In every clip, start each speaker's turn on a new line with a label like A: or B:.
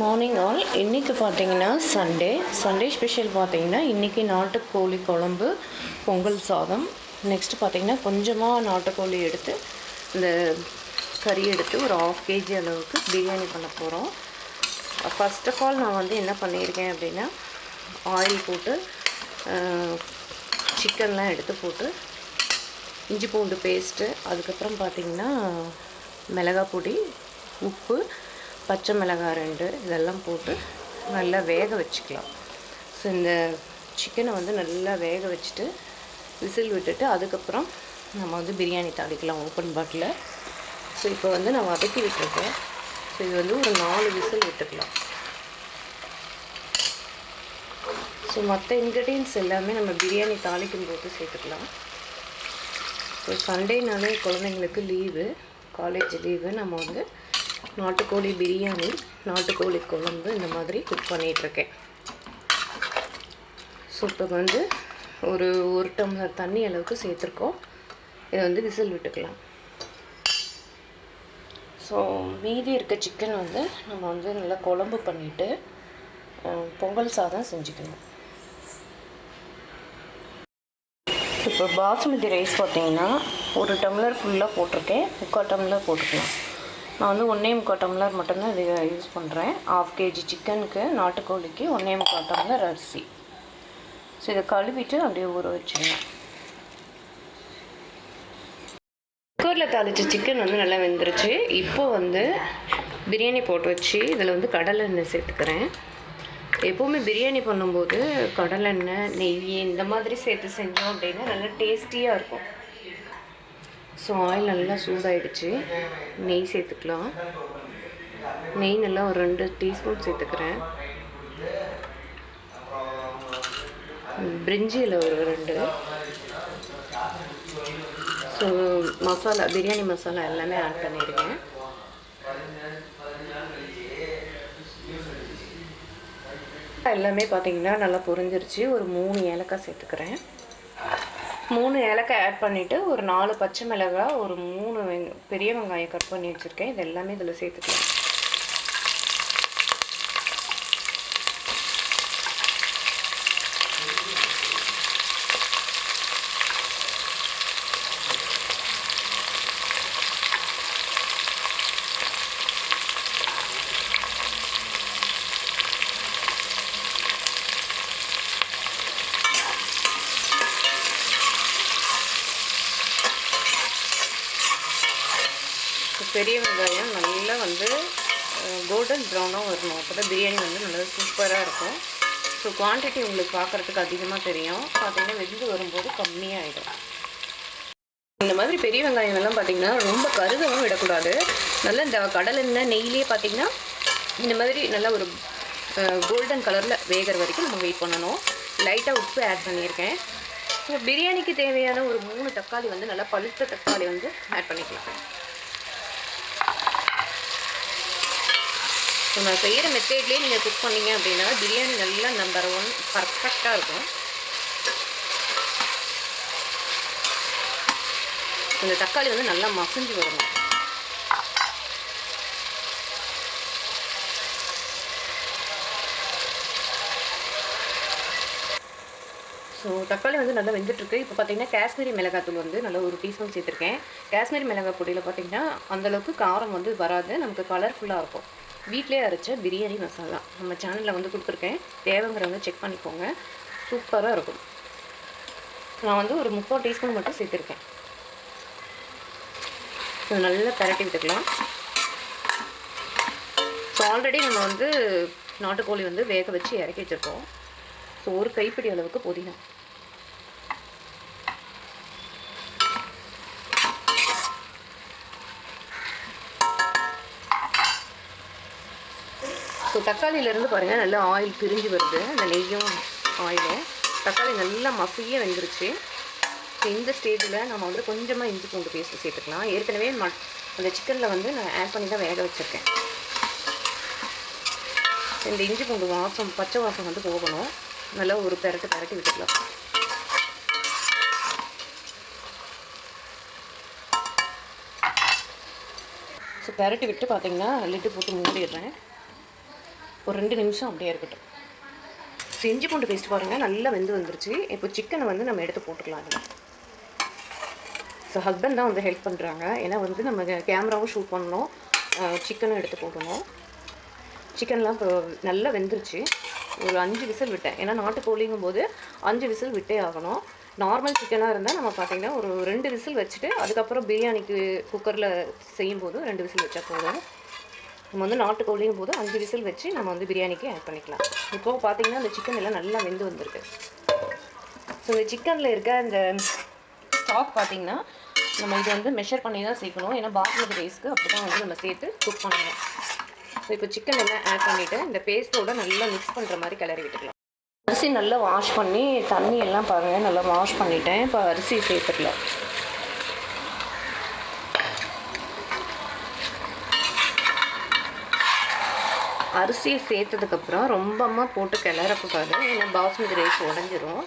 A: Morning all இன்றைக்கி பார்த்தீங்கன்னா Sunday Sunday special பார்த்தீங்கன்னா இன்றைக்கி நாட்டுக்கோழி குழம்பு பொங்கல் சாதம். நெக்ஸ்ட்டு பார்த்தீங்கன்னா கொஞ்சமாக நாட்டுக்கோழி எடுத்து இந்த கறி எடுத்து ஒரு ஆஃப் கேஜி அளவுக்கு பிரியாணி பண்ண போகிறோம் ஃபர்ஸ்ட் ஆஃப் ஆல் நான் வந்து என்ன பண்ணியிருக்கேன் அப்படின்னா ஆயில் போட்டு சிக்கன்லாம் எடுத்து போட்டு இஞ்சி பூண்டு பேஸ்ட்டு அதுக்கப்புறம் பார்த்தீங்கன்னா மிளகாய் பொடி உப்பு பச்சை மிளகாய் ரெண்டு இதெல்லாம் போட்டு நல்லா வேக வச்சுக்கலாம். ஸோ இந்த சிக்கனை வந்து நல்லா வேக வச்சுட்டு விசில் விட்டுட்டு அதுக்கப்புறம் நம்ம வந்து பிரியாணி தாளிக்கலாம் ஓப்பன் பாட்டில் ஸோ இப்போ வந்து நான் வதக்கி விட்டுருக்கேன். ஸோ இது வந்து ஒரு நாலு விசில் விட்டுக்கலாம். ஸோ மற்ற இன்க்ரீடியன்ஸ் எல்லாமே நம்ம பிரியாணி தாளிக்கும் போது சேர்த்துக்கலாம். ஸோ சண்டேனாலே குழந்தைங்களுக்கு லீவு காலேஜ் லீவு நம்ம வந்து நாட்டுக்கோழி பிரியாணி நாட்டுக்கோழி குழம்பு இந்த மாதிரி குக் பண்ணிகிட்ருக்கேன் ஸோ இப்போ வந்து ஒரு ஒரு டம்ளர் தண்ணி அளவுக்கு சேர்த்துருக்கோம். இதை வந்து விசில் விட்டுக்கலாம். ஸோ மீதி இருக்க சிக்கன் வந்து நம்ம வந்து நல்லா குழம்பு பண்ணிவிட்டு பொங்கல் சாதம் செஞ்சுக்கணும் இப்போ பாசுமதி ரைஸ் பார்த்தீங்கன்னா ஒரு டம்ளர் ஃபுல்லாக போட்டிருக்கேன். முக்கால் டம்ளர் போட்டுக்கலாம். நான் வந்து ஒன்றே முக்கால் டம்ளர் மட்டும்தான் இது யூஸ் பண்ணுறேன் ஆஃப் கேஜி சிக்கனுக்கு நாட்டுக்கோழிக்கு ஒன்றே முக்கால் டம்ளர் அரிசி. ஸோ இதை கழுவிட்டு அப்படியே ஊற வச்சுருங்க குக்கரில் தாளித்த சிக்கன் வந்து நல்லா வெந்துருச்சு. இப்போ வந்து பிரியாணி போட்டு வச்சு இதில் வந்து கடலை எண்ணெய் சேர்த்துக்கிறேன். எப்போவுமே பிரியாணி பண்ணும்போது கடலெண்ணெய் நெய் இந்த மாதிரி சேர்த்து செஞ்சோம் அப்படின்னா நல்லா டேஸ்டியாக இருக்கும். ஸோ ஆயில் நல்லா சூடாயிடுச்சு. நெய் சேர்த்துக்கலாம். நெய் நல்லா ஒரு ரெண்டு டீஸ்பூன் சேர்த்துக்கிறேன். பிரிஞ்சியில் ஒரு ரெண்டு. ஸோ மசாலா பிரியாணி மசாலா எல்லாமே ஆட் பண்ணியிருக்கேன் எல்லாமே பார்த்தீங்கன்னா நல்லா புரிஞ்சிருச்சு. ஒரு மூணு ஏலக்காய் சேர்த்துக்கிறேன். மூணு ஏலக்காய் ஆட் பண்ணிவிட்டு ஒரு நாலு பச்சை மிளகாய் ஒரு மூணு வெங் பெரிய வெங்காயம் கட் பண்ணி வச்சுருக்கேன். இது எல்லாமே இதில் சேர்த்துக்கலாம். பெரிய வெங்காயம் நல்லா வந்து கோல்டன் ப்ரௌனாக வரணும். அப்போ தான் பிரியாணி வந்து நல்லா சூப்பராக இருக்கும். ஸோ குவான்டிட்டி உங்களுக்கு பார்க்குறதுக்கு அதிகமாக தெரியும். பார்த்தீங்கன்னா வெந்து வரும்போது கம்மியாகிடும் இந்த மாதிரி பெரிய வெங்காயம் எல்லாம் பார்த்தீங்கன்னா ரொம்ப கருகவும் விடக்கூடாது. நல்லா இந்த கடல் எண்ணெய் நெய்லேயே பார்த்தீங்கன்னா இந்த மாதிரி நல்லா ஒரு கோல்டன் கலரில் வேகிற வரைக்கும் நம்ம வெயிட் பண்ணணும். லைட்டாக உப்பு ஆட் பண்ணியிருக்கேன். ஸோ பிரியாணிக்கு தேவையான ஒரு மூணு தக்காளி வந்து நல்லா பழுத்த தக்காளி வந்து ஆட் பண்ணிக்கலாம். ஸோ நான் செய்கிற மெத்தேட்லேயே நீங்கள் குக் பண்ணீங்க அப்படின்னா பிரியாணி நல்லா நம்பர் ஒன் பர்ஃபெக்டாக இருக்கும். இந்த தக்காளி வந்து நல்லா மசிஞ்சு வரணும். ஸோ தக்காளி வந்து நல்லா வெந்துட்டுருக்கு. இப்போ பார்த்தீங்கன்னா காஷ்மீரி மிளகாத்தூள் வந்து நல்லா ஒரு டீஸ்பூன் சேர்த்துருக்கேன். காஷ்மீரி மிளகாய் பொடியில் பார்த்தீங்கன்னா அந்தளவுக்கு காரம் வந்து வராது. நமக்கு கலர்ஃபுல்லாக இருக்கும். வீட்டிலே அரைச்ச பிரியாணி மசாலா. நம்ம சேனலில் வந்து கொடுத்துருக்கேன். தேவைங்கிறவங்க செக் பண்ணிக்கோங்க. சூப்பராக இருக்கும். நான் வந்து ஒரு முப்பது டீஸ்பூன் மட்டும் சேர்த்துருக்கேன். ஸோ நல்லா பரட்டி விட்டுக்கலாம். ஸோ ஆல்ரெடி நம்ம வந்து நாட்டுக்கோழி வந்து வேக வச்சு இறக்கி வச்சுருக்கோம். ஸோ ஒரு கைப்பிடி அளவுக்கு புதினா. ஸோ தக்காளியிலேருந்து பாருங்கள் நல்லா ஆயில் பிரிஞ்சு வருது. அந்த நெய்யும் ஆயிலும் தக்காளி நல்லா மசிய வெந்துருச்சு. ஸோ இந்த ஸ்டேஜில் நம்ம வந்து கொஞ்சமாக இஞ்சி பூண்டு பேஸ்ட்டு சேர்த்துக்கலாம். ஏற்கனவே ம அந்த சிக்கனில் வந்து நான் ஆட் பண்ணி தான் வேக வச்சுருக்கேன். இந்த இஞ்சி பூண்டு வாசம் பச்சை வாசம் வந்து போகணும். நல்லா ஒரு பெரட்டு பெரட்டி விட்டுக்கலாம். ஸோ பெரட்டி விட்டு பார்த்தீங்கன்னா லிட்டு போட்டு மூடிடுறேன். ஒரு ரெண்டு நிமிஷம் அப்படியே இருக்கட்டும். செஞ்சு இஞ்சி பூண்டு பேஸ்ட் பாருங்கள் நல்லா வெந்து வந்துருச்சு. இப்போ சிக்கனை வந்து நம்ம எடுத்து போட்டுக்கலாம் அதில் ஸோ ஹஸ்பண்ட் தான் வந்து ஹெல்ப் பண்ணுறாங்க ஏன்னா வந்து நம்ம கேமராவும் ஷூட் பண்ணணும். சிக்கனும் எடுத்து போடணும். சிக்கன்லாம் இப்போ நல்லா வெந்துருச்சு. ஒரு அஞ்சு விசில் விட்டேன். ஏன்னா நாட்டுக்கோழிங்கும் போது அஞ்சு விசில் விட்டே ஆகணும். நார்மல் சிக்கனாக இருந்தால் நம்ம பார்த்திங்கன்னா ஒரு ரெண்டு விசில் வச்சுட்டு அதுக்கப்புறம் பிரியாணிக்கு குக்கரில் செய்யும்போது ரெண்டு விசில் வச்சா போதும். நம்ம வந்து நாட்டுக்கோழியும் போது அஞ்சு விசில் வச்சு நம்ம வந்து பிரியாணிக்கு ஆட் பண்ணிக்கலாம். இப்போ பார்த்தீங்கன்னா அந்த சிக்கன் எல்லாம் நல்லா வெந்து வந்திருக்கு. ஸோ இந்த சிக்கனில் இருக்க இந்த ஸ்டாக் பார்த்தீங்கன்னா நம்ம இது வந்து மெஷர் பண்ணி தான் சேர்க்கணும். ஏன்னா பாஸ்மதி ரைஸ்க்கு அப்படி தான் வந்து நம்ம சேர்த்து குக் பண்ணணும். ஸோ இப்போ சிக்கன் எல்லாம் ஆட் பண்ணிவிட்டு இந்த பேஸ்ட்டோட நல்லா மிக்ஸ் பண்ணுற மாதிரி கிளறி விட்டுக்கலாம். அரிசி நல்லா வாஷ் பண்ணி தண்ணி எல்லாம் பாருங்கள் நல்லா வாஷ் பண்ணிட்டேன். இப்போ அரிசி சேர்த்துக்கலாம். அரிசியை சேர்த்ததுக்கப்புறம் ரொம்பமாக போட்டு கிளறக்கூடாது ஏன்னா பாஸ்மதி ரைஸ் உடஞ்சிரும்.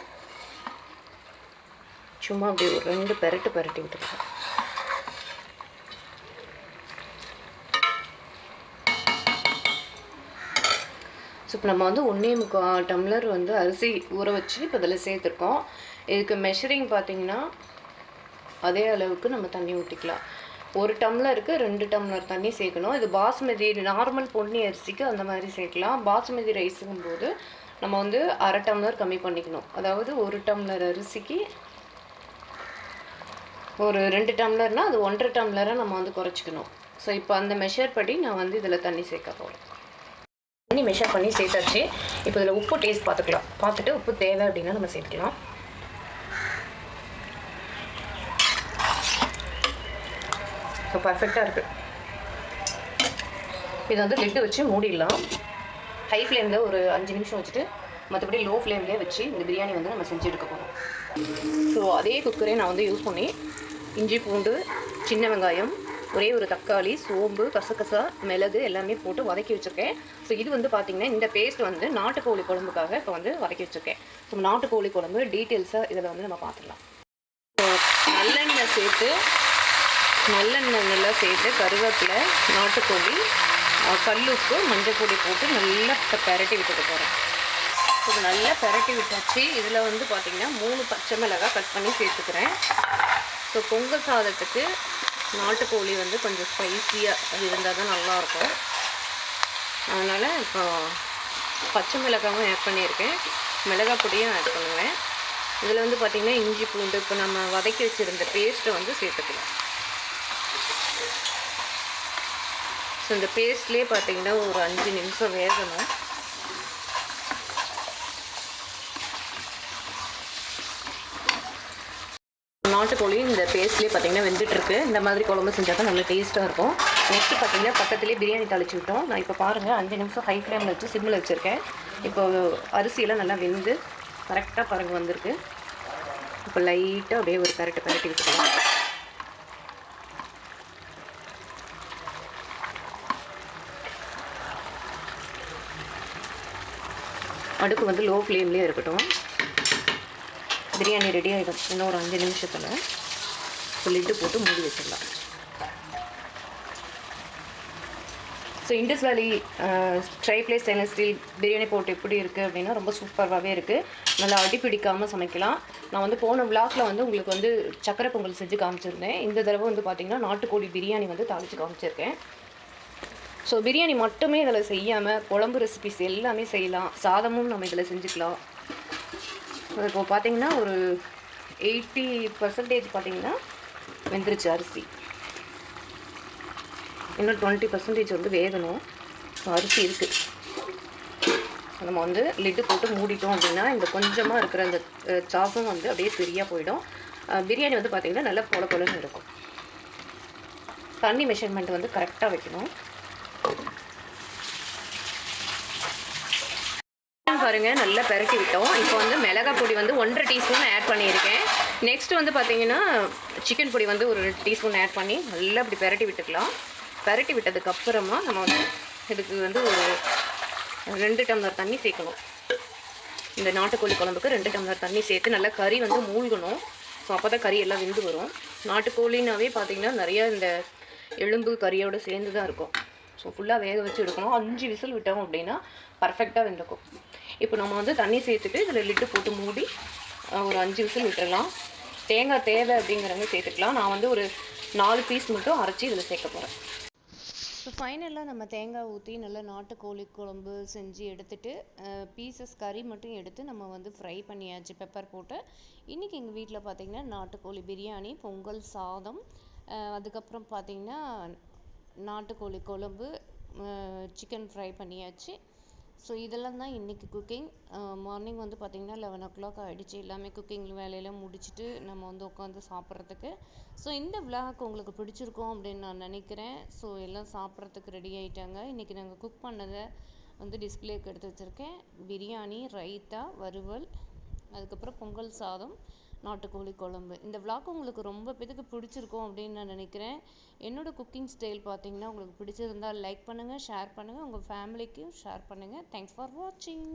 A: சும்மா அப்படி ஒரு ரெண்டு பெரட்டு பெரட்டி விட்டுருக்கேன் ஸோ இப்போ நம்ம வந்து ஒன்றே முக்கால் டம்ளர் வந்து அரிசி ஊற வச்சு இப்போ இதில் சேர்த்துருக்கோம். இதுக்கு மெஷரிங் பார்த்தீங்கன்னா அதே அளவுக்கு நம்ம தண்ணி ஊற்றிக்கலாம் ஒரு டம்ளருக்கு ரெண்டு டம்ளர் தண்ணி சேர்க்கணும். இது பாஸ்மதி நார்மல் பொன்னி அரிசிக்கு அந்த மாதிரி சேர்க்கலாம். பாஸ்மதி ரைஸுங்கும் போது நம்ம வந்து அரை டம்ளர் கம்மி பண்ணிக்கணும். அதாவது ஒரு டம்ளர் அரிசிக்கு ஒரு ரெண்டு டம்ளர்னால் அது ஒன்றரை டம்ளரை நம்ம வந்து குறைச்சிக்கணும். ஸோ இப்போ அந்த மெஷர் படி நான் வந்து இதில் தண்ணி சேர்க்க போகிறேன் தண்ணி மெஷர் பண்ணி சேர்த்தாச்சு. இப்போ இதில் உப்பு டேஸ்ட் பார்த்துக்கலாம். பார்த்துட்டு உப்பு தேவை அப்படின்னா நம்ம சேர்த்துக்கலாம். பர்ஃபெக்டாக இருக்குது இதை வந்து லிட்டு வச்சு மூடிடலாம். ஹை ஃப்ளேமில் ஒரு அஞ்சு நிமிஷம் வச்சுட்டு மற்றபடி லோ ஃப்ளேம்லேயே வச்சு இந்த பிரியாணி வந்து நம்ம செஞ்சு எடுக்க போகிறோம் ஸோ அதே குக்கரே நான் வந்து யூஸ் பண்ணி இஞ்சி பூண்டு சின்ன வெங்காயம் ஒரே ஒரு தக்காளி சோம்பு கசகசா மிளகு எல்லாமே போட்டு வதக்கி வச்சுருக்கேன். ஸோ இது வந்து பார்த்திங்கன்னா இந்த பேஸ்ட் வந்து நாட்டுக்கோழி குழம்புக்காக இப்போ வந்து வதக்கி வச்சுருக்கேன். ஸோ நாட்டுக்கோழி குழம்பு டீட்டெயில்ஸாக இதில் வந்து நம்ம பார்த்துடலாம் ஸோ நல்லெண்ணெய் சேர்த்து நல்லெண்ணெய் நல்லா சேர்த்து கருவேப்பிலை நாட்டுக்கோழி கல்லுப்பு மஞ்சள் பொடி போட்டு நல்லா பரட்டி விட்டுட்டு போகிறேன் இப்போ நல்லா பெரட்டி விட்டாச்சு. இதில் வந்து பார்த்திங்கன்னா மூணு பச்சை மிளகாய் கட் பண்ணி சேர்த்துக்கிறேன். ஸோ பொங்கல் சாதத்துக்கு நாட்டுக்கோழி வந்து கொஞ்சம் ஸ்பைஸியாக இருந்தால் தான் நல்லாயிருக்கும். அதனால் இப்போ பச்சை மிளகாவும் ஆட் பண்ணியிருக்கேன். மிளகாய் பொடியும் ஆட் பண்ணுவேன். இதில் வந்து பார்த்திங்கன்னா இஞ்சி பூண்டு இப்போ நம்ம வதக்கி வச்சுருந்த பேஸ்ட்டை வந்து சேர்த்துக்கலாம். ஸோ இந்த பேஸ்ட்லேயே பார்த்தீங்கன்னா ஒரு அஞ்சு நிமிஷம் வேகணும். நாட்டுக்கோழி இந்த பேஸ்ட்லேயே பார்த்தீங்கன்னா வெந்துட்டுருக்கு. இந்த மாதிரி குழம்பு செஞ்சால் தான் நல்லா டேஸ்ட்டாக இருக்கும். நெக்ஸ்ட்டு பார்த்தீங்கன்னா பக்கத்துலேயே பிரியாணி தாளிச்சு விட்டோம். நான் இப்போ பாருங்கள் அஞ்சு நிமிஷம் ஹை ஃப்ளேமில் வச்சு சிம்மில் வச்சுருக்கேன். இப்போ அரிசியெல்லாம் நல்லா வெந்து கரெக்டாக பாருங்கள் வந்திருக்கு. இப்போ லைட்டாக அப்படியே ஒரு கரெக்டாக பரட்டி விட்டுக்கலாம். அடுப்பு வந்து லோ ஃப்ளேம்லேயே இருக்கட்டும். பிரியாணி ரெடி ஆகிடும் இன்னும் ஒரு அஞ்சு நிமிஷத்தில் லிட்டு போட்டு மூடி வச்சிடலாம். So Indus valley tri ply stainless steel biryani போட்டு எப்படி இருக்குது அப்படின்னா ரொம்ப சூப்பராகவே இருக்குது நல்லா அடி பிடிக்காமல் சமைக்கலாம். நான் வந்து போன விளாக்கில் வந்து உங்களுக்கு வந்து சக்கரை பொங்கல் செஞ்சு காமிச்சிருந்தேன். இந்த தடவை வந்து பார்த்திங்கன்னா நாட்டுக்கோழி பிரியாணி வந்து தாளித்து காமிச்சிருக்கேன். ஸோ பிரியாணி மட்டுமே இதில் செய்யாமல் குழம்பு ரெசிபிஸ் எல்லாமே செய்யலாம். சாதமும் நம்ம இதில் செஞ்சுக்கலாம். இப்போ பார்த்தீங்கன்னா ஒரு எயிட்டி பர்சன்டேஜ் பார்த்தீங்கன்னா வெந்துருச்சு அரிசி. இன்னும் டுவெண்ட்டி பர்சன்டேஜ் வந்து வேகணும். ஸோ அரிசி இருக்குது நம்ம வந்து லிட்டு போட்டு மூடிட்டோம் அப்படின்னா இந்த கொஞ்சமாக இருக்கிற அந்த சாஸும் வந்து அப்படியே சரியாக போயிடும். பிரியாணி வந்து பார்த்திங்கன்னா நல்லா பொல பொலன்னு இருக்கும். தண்ணி மெஷர்மெண்ட் வந்து கரெக்டாக வைக்கணும். பாருங்க நல்லா பெரட்டி விட்டோம். இப்போ வந்து மிளகாய் பொடி வந்து ஒன்றரை டீஸ்பூன் ஆட் பண்ணியிருக்கேன். நெக்ஸ்ட் வந்து பார்த்தீங்கன்னா சிக்கன் பொடி வந்து ஒரு டீஸ்பூன் ஆட் பண்ணி நல்லா இப்படி பெரட்டி விட்டுக்கலாம். பெரட்டி விட்டதுக்கு அப்புறமா நம்ம வந்து இதுக்கு வந்து ஒரு ரெண்டு டம்ளர் தண்ணி சேர்க்கணும். இந்த நாட்டுக்கோழி குழம்புக்கு ரெண்டு டம்ளர் தண்ணி சேர்த்து நல்லா கறி வந்து மூழ்கணும். ஸோ அப்போ தான் கறி எல்லாம் வெந்து வரும். நாட்டுக்கோழினாவே பார்த்தீங்கன்னா நிறைய இந்த எலும்பு கறியோடு சேர்ந்து தான் இருக்கும். ஸோ ஃபுல்லாக வேக வச்சு எடுக்கணும். அஞ்சு விசில் விட்டோம் அப்படின்னா பர்ஃபெக்டாக வெந்துக்கும். இப்போ நம்ம வந்து தண்ணி சேர்த்துட்டு இதில் லிட்டு போட்டு மூடி ஒரு அஞ்சு விசில் விட்டுறலாம். தேங்காய் தேவை அப்படிங்கிறவங்க சேர்த்துக்கலாம். நான் வந்து ஒரு நாலு பீஸ் மட்டும் அரைச்சி இதில் சேர்க்க போகிறேன் ஸோ ஃபைனலாக நம்ம தேங்காய் ஊற்றி நல்லா நாட்டுக்கோழி குழம்பு செஞ்சு எடுத்துட்டு பீசஸ் கறி மட்டும் எடுத்து நம்ம வந்து ஃப்ரை பண்ணியாச்சு பெப்பர் போட்டு. இன்றைக்கி எங்கள் வீட்டில் பார்த்திங்கன்னா நாட்டுக்கோழி பிரியாணி பொங்கல் சாதம் அதுக்கப்புறம் பார்த்தீங்கன்னா நாட்டுக்கோழி குழம்பு சிக்கன் ஃப்ரை பண்ணியாச்சு. ஸோ இதெல்லாம் தான் இன்றைக்கி குக்கிங் மார்னிங் வந்து பார்த்திங்கன்னா லெவன் ஓ கிளாக் ஆகிடுச்சு எல்லாமே குக்கிங் வேலையெல்லாம் முடிச்சுட்டு நம்ம வந்து உட்காந்து சாப்பிட்றதுக்கு. ஸோ இந்த விளாக் உங்களுக்கு பிடிச்சிருக்கும் அப்படின்னு நான் நினைக்கிறேன். ஸோ எல்லாம் சாப்பிட்றதுக்கு ரெடி ஆகிட்டாங்க இன்றைக்கி நாங்கள் குக் பண்ணதை வந்து டிஸ்ப்ளேக்கு எடுத்து வச்சுருக்கேன். பிரியாணி ரைத்தா வறுவல் அதுக்கப்புறம் பொங்கல் சாதம். நாட்டுக்கோழி குழம்பு. இந்த விளாக் உங்களுக்கு ரொம்ப பேத்துக்கு பிடிச்சிருக்கும் அப்படின்னு நான் நினைக்கிறேன். என்னோட குக்கிங் ஸ்டைல் பார்த்தீங்கன்னா உங்களுக்கு பிடிச்சிருந்தா லைக் பண்ணுங்கள் ஷேர் பண்ணுங்கள் உங்கள் ஃபேமிலிக்கும் ஷேர் பண்ணுங்கள் தேங்க்ஸ் ஃபார் வாட்சிங்